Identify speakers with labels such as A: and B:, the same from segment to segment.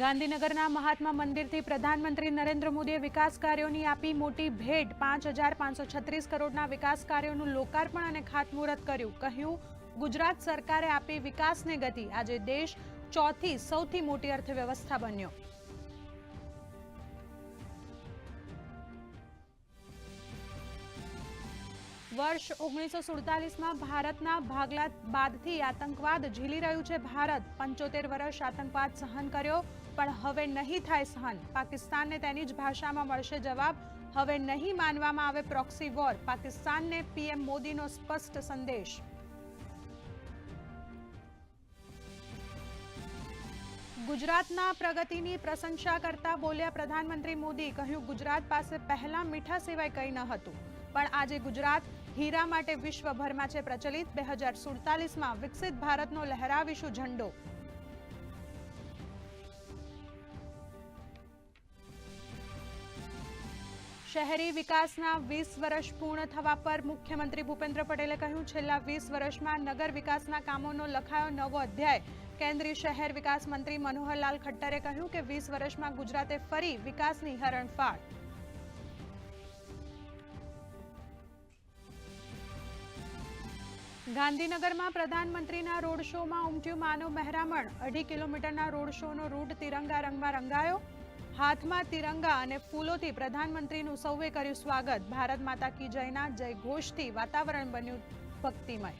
A: ગાંધીનગરના મહાત્મા મંદિરથી પ્રધાનમંત્રી નરેન્દ્ર મોદીએ વિકાસ કાર્યોની આપી મોટી ભેટ. પાંચ હજાર પાંચસો છત્રીસ કરોડના વિકાસ કાર્યોનું લોકાર્પણ અને ખાતમુહૂર્ત કર્યું. કહ્યું, ગુજરાત સરકારે આપી વિકાસને ગતિ. આજે દેશ ચોથી સૌથી મોટી અર્થવ્યવસ્થા બન્યો. વર્ષ ઓગણીસો સુડતાલીસમાં ભારતના ભાગલા બાદથી આતંકવાદ ઝીલી રહ્યું છે. ભારત પંચોતેર વર્ષ આતંકવાદ સહન કર્યો, પણ હવે નહીં થાય સહન. પાકિસ્તાનને તેની જ ભાષામાં મળશે જવાબ. હવે નહીં માનવામાં આવે પ્રોક્સી વોર. પાકિસ્તાનને પીએમ મોદીનો સ્પષ્ટ સંદેશ. ગુજરાતના પ્રગતિની પ્રશંસા કરતા બોલ્યા પ્રધાનમંત્રી મોદી, કહ્યું, ગુજરાત પાસે પહેલા મીઠા સિવાય કંઈ ન હતું. પણ આજે ગુજરાત હીરા માટે વિશ્વભરમાં છે પ્રચલિત. બે હજાર વિકસિત ભારતનો લહેરાવીશું ઝંડો. શહેરી વિકાસના વીસ વર્ષ પૂર્ણ થવા પર મુખ્યમંત્રી ભૂપેન્દ્ર પટેલે કહ્યું, છેલ્લા વીસ વર્ષમાં નગર વિકાસના કામોનો લખાયો નવો અધ્યાય. કેન્દ્રીય શહેર વિકાસ મંત્રી મનોહરલાલ ખટ્ટરે કહ્યું કે વીસ વર્ષમાં ગુજરાતે ફરી વિકાસની હરણફાળ. ગાંધીનગરમાં પ્રધાનમંત્રીના રોડ શોમાં ઉમટ્યું માનવ મહેરામણ. અઢી કિલોમીટરના રોડ શોનો રૂટ તિરંગા રંગમાં રંગાયો. હાથમાં તિરંગા અને ફૂલોથી પ્રધાનમંત્રીનું સૌએ કર્યું સ્વાગત. ભારત માતા કી જયના જય ઘોષથી વાતાવરણ બન્યું ભક્તિમય.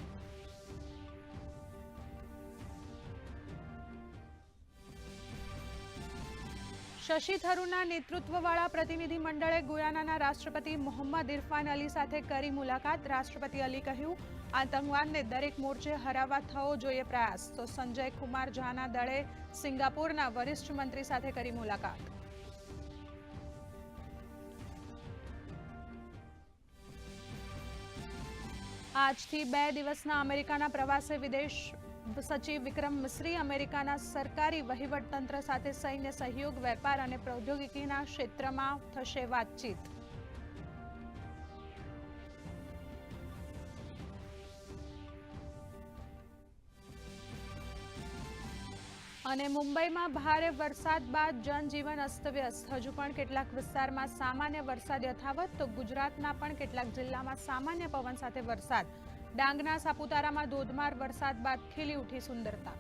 A: શશી થરૂરના નેતૃત્વવાળા પ્રતિનિધિ મંડળે ગુયાનાના રાષ્ટ્રપતિ મોહમ્મદ ઇરફાન અલી સાથે કરી મુલાકાત. રાષ્ટ્રપતિ અલી કહ્યું, આતંકવાદને દરેક મોરચે હરાવવા થવો જોઈએ પ્રયાસ. તો સંજય કુમાર ઝાના દળે સિંગાપુરના વરિષ્ઠ મંત્રી સાથે કરી મુલાકાત. આજથી બે દિવસના અમેરિકાના પ્રવાસે વિદેશ સચિવ વિક્રમ મિશ્રી અમેરિકાના સરકારી વહીવટતંત્ર સાથે સૈન્ય સહયોગ, વેપાર અને પ્રૌદ્યોગિકીના ક્ષેત્રમાં થશે વાતચીત. અને મુંબઈમાં ભારે વરસાદ બાદ જનજીવન અસ્તવ્યસ્ત. હજુ પણ કેટલાક વિસ્તારમાં સામાન્ય વરસાદ યથાવત, તો ગુજરાતના પણ કેટલાક જિલ્લામાં સામાન્ય પવન સાથે વરસાદ. ડાંગના સાપુતારામાં ધોધમાર વરસાદ બાદ ખીલી ઉઠી સુંદરતા.